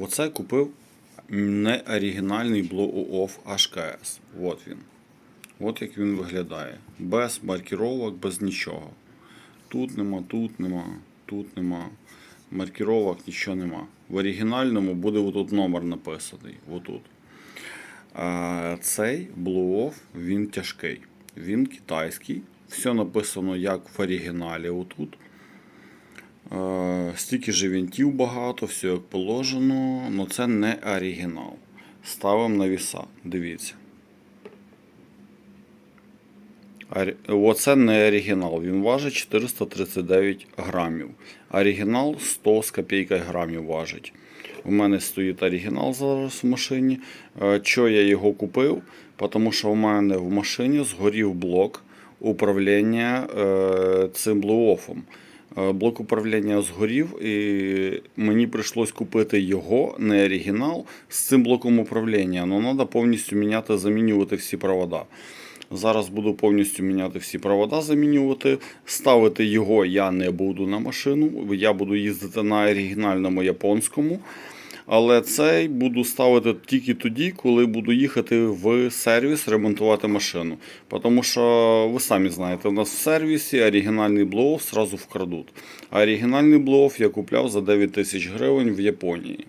Оце купив не оригінальний Blue Off HKS. От він. От як він виглядає. Без маркіровок, без нічого. Тут нема, тут нема, тут нема. Маркіровок нічого нема. В оригінальному буде отут номер написаний. Отут. Цей Blue Off, він тяжкий. Він китайський. Все написано як в оригіналі отут. Стільки же вінтів багато, все як положено, але це не оригінал. Ставимо на віса. Дивіться. Оце не оригінал. Він важить 439 грамів. Оригінал 100 з копійкою грамів важить. У мене стоїть оригінал зараз в машині. Е, Чого я його купив? Тому що у мене в машині згорів блок управління е, цим блуофом. Е, Блок управління згорів, і мені прийшлось купити його, не оригінал, з цим блоком управління. Ну, треба повністю міняти, замінювати всі провода. Зараз буду повністю міняти всі провода, замінювати. Ставити його я не буду на машину. Я буду їздити на оригінальному японському. Але цей буду ставити тільки тоді, коли буду їхати в сервіс ремонтувати машину. Тому що ви самі знаєте, у нас в сервісі оригінальний блоуф зразу вкрадуть. А оригінальний блоуф я купляв за 9 тисяч гривень в Японії.